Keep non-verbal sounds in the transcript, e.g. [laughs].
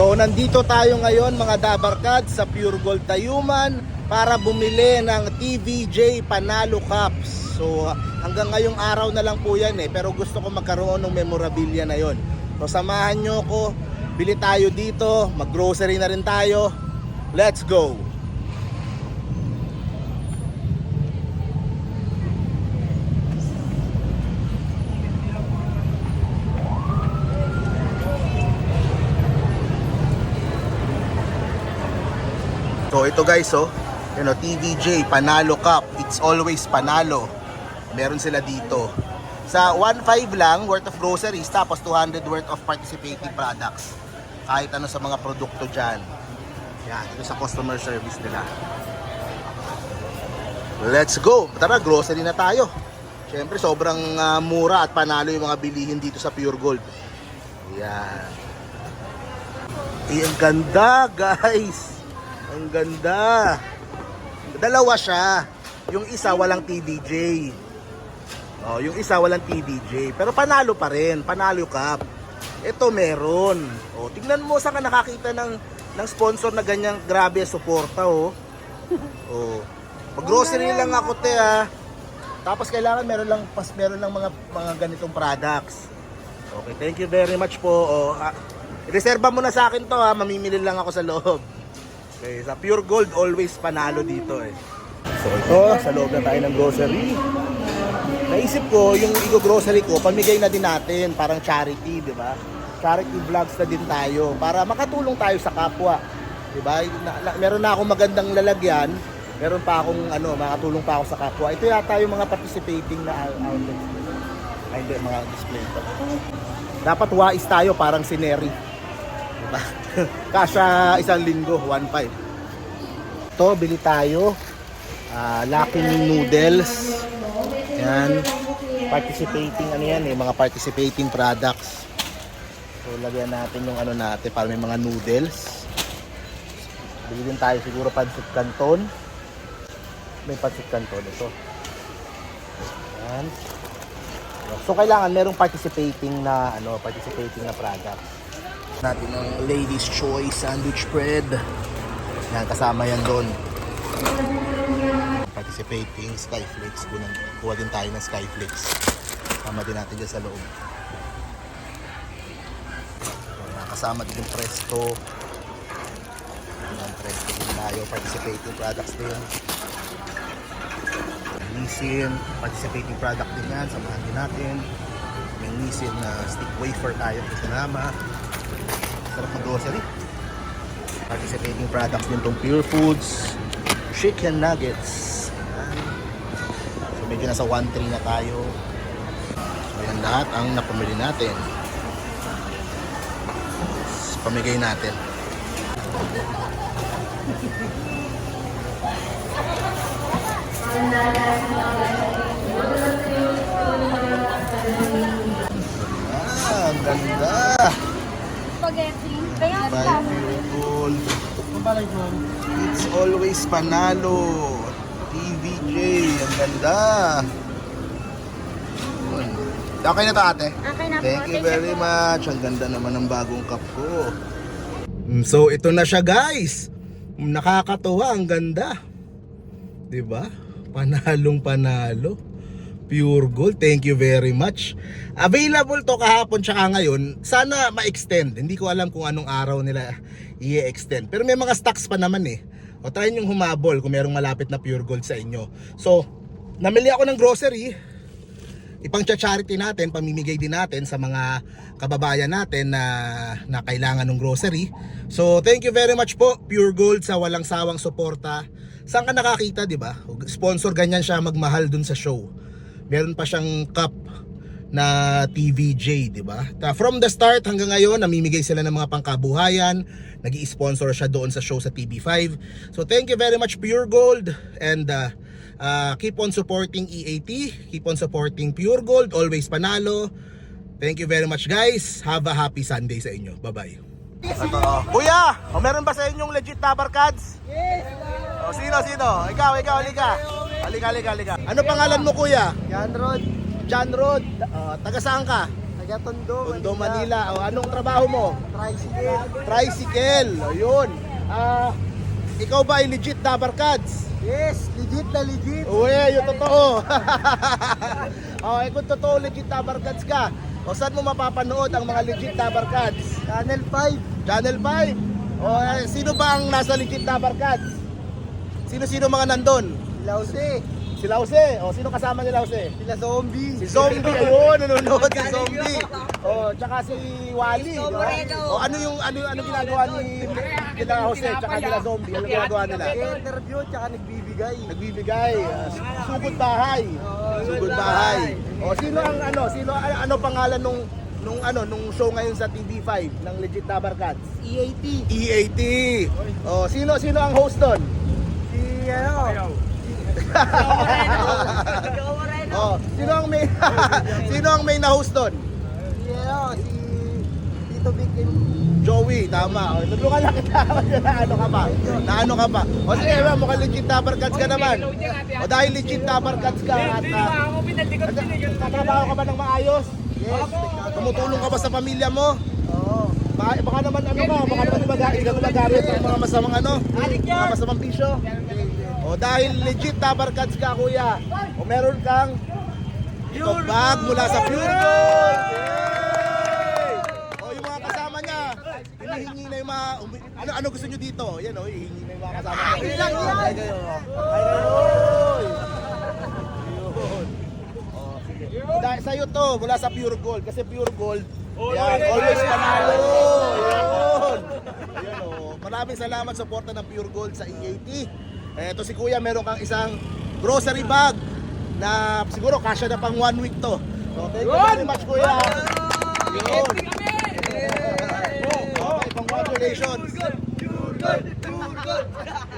So nandito tayo ngayon mga Dabarkad sa Pure Gold Tayuman para bumili ng TVJ Panalo Cups. So hanggang ngayong araw na lang po yan eh pero gusto ko magkaroon ng memorabilia na yon. So samahan nyo ko, bili tayo dito, mag-grocery na rin tayo. Let's go! So ito guys oh, you know, TVJ Panalo Cup. It's always Panalo. Meron sila dito. Sa 1.5 lang worth of groceries tapos 200 worth of participating products. Kahit ano sa mga produkto dyan. Yan, ito sa customer service nila. Let's go! Tara, grocery na tayo. Siyempre, sobrang ah, mura at panalo yung mga bilihin dito sa Pure Gold. Yan. Eh, ang ganda, [laughs] guys! Ang ganda. Dalawa siya. Yung isa walang TDJ. Oh, yung isa walang TDJ. Pero panalo pa rin. Panalo cup. Ito meron. Oh, tingnan mo saan ka nakakita ng ng sponsor na ganyang grabe suporta oh. Oh. Mag-grocery lang ako te ah. Tapos kailangan meron lang pas meron lang mga mga ganitong products. Okay, thank you very much po. Oh, ah, reserba mo na sa akin to ha, mamimili lang ako sa loob. Okay, sa Pure Gold always panalo dito eh. So ito, sa loob na tayo ng grocery. Naisip ko, yung i-grocery ko, pamigay na din natin, parang charity, di ba? Charity vlogs na din tayo para makatulong tayo sa kapwa. Di ba? Meron na akong magandang lalagyan, meron pa akong ano, makatulong pa ako sa kapwa. Ito yata yung mga participating na out- outlets. Ay, hindi, mga display. Dapat wais tayo, parang si Neri. Diba? [laughs] Kasha isang linggo, 1.5. Ito, bili tayo. Ah, Lucky Me Noodles. Yan. Participating, ano yan eh, mga participating products. So, lagyan natin yung ano natin para may mga noodles. Bili din tayo siguro pancit canton. May pancit canton ito. Yan. So, kailangan merong participating na, ano, participating na products natin ng Ladies Choice Sandwich Bread. Yan, kasama yan doon. Participating Skyflakes. Kuha, din tayo ng Skyflakes. Kasama din natin dyan sa loob. Yan, kasama din yung Presto. Yan, Presto din tayo. Participating products din. Nissin. Participating product din yan. Samahan din natin. May Nissin na stick wafer tayo. Kasama. Sarap ng grocery. Participating products din tong Pure Foods. Chicken Nuggets. So medyo nasa 1.3 na tayo. So yan lahat ang napamili natin. Tapos, Pamigay natin. [laughs] Ah, ang ganda. By sa Pure Gold. It's always panalo. TVJ. Ang ganda. Okay na to ate? Okay na po. Thank you very much. Ang ganda naman ng bagong cup ko. So ito na siya guys. Nakakatuwa, ang ganda. 'Di ba? Panalong panalo. Pure gold. Thank you very much. Available to kahapon tsaka ngayon. Sana ma-extend. Hindi ko alam kung anong araw nila i-extend. Pero may mga stocks pa naman eh. O try yung humabol kung merong malapit na pure gold sa inyo. So, namili ako ng grocery ipang charity natin, pamimigay din natin sa mga kababayan natin na, na kailangan ng grocery. So, thank you very much po, Pure Gold, sa walang sawang suporta. Saan ka nakakita, di ba? Sponsor ganyan siya magmahal dun sa show. Meron pa siyang cup na TVJ, di ba? From the start hanggang ngayon, namimigay sila ng mga pangkabuhayan, nag sponsor siya doon sa show sa TV5. So thank you very much Pure Gold and uh, uh, keep on supporting EAT, keep on supporting Pure Gold, always panalo. Thank you very much guys. Have a happy Sunday sa inyo. Bye-bye. Kuya, o meron ba sa inyong legit Tabar Cards? Yes! O, sino, sino? Ikaw, ikaw, halika. Halika, halika, halika. Ano pangalan mo kuya? Yan Rod, John Rod. Uh, taga saan ka? taga Tondo, Tondo, Manila. O, anong trabaho mo? Tricycle. Tricycle. O, yun. Ah, ikaw ba ay legit Dabar Cats? Yes, legit na legit. Uwe, yung totoo. [laughs] o, eh, kung totoo legit Dabar Cats ka, o saan mo mapapanood ang mga legit Dabar Cats? Channel 5. Channel 5. O, eh, sino ba ang nasa legit Dabar Cats? Sino-sino mga nandun? Lausi. Si Lause. O, sino kasama ni Lause? Sila zombie. Si Zombie, ayun, nanonood si Zombie. Oh, tsaka si Wally, di ba? Oh, ano yung ano ano ginagawa ni kila Jose tsaka nila Zombie? Ano ginagawa nila? Interview tsaka nagbibigay. Nagbibigay, ah, sugod bahay. Sugod bahay. Oh, sino ang ano, sino ano, ano pangalan nung nung ano nung show ngayon sa TV5 ng Legit Tabar Cats? EAT. EAT. Oh, sino sino ang host doon? Si ano? Oh, sino ang may [laughs] sino ang may na-host doon? Si ano? Si Tito Big Joey, tama. O, tulungan lang kita. na ano ka pa? Na ano ka pa? O sige, ba, mukhang legit Tabar Cats ka naman. O dahil legit Tabar Cats ka at uh, nagtatrabaho ka ba ng maayos? Yes. Tumutulong ka ba sa pamilya mo? Oo. Baka, baka naman ano ka, baka naman gumagamit ng mga masamang ano, mga masamang pisyo. O dahil legit Tabar Cats ka kuya, o meron kang bag mula sa Pure Gold. Yay! O yung mga kasama niya, hinihingi na yung mga, ano ano gusto niyo dito? Yan o, hihingi na yung mga kasama niya. Ay kayo, ay kayo. Ayun. O, sige. Dahil sa'yo to, mula sa Pure Gold. Kasi Pure Gold, yan, always panalo. Yun. Ayun o. Maraming salamat sa suporta ng Pure Gold sa EAT. Ito si Kuya, meron kang isang grocery bag na siguro kasya na pang one week to. So, thank you very much, Kuya. Yun. Okay, congratulations. You're good. You're good. You're good.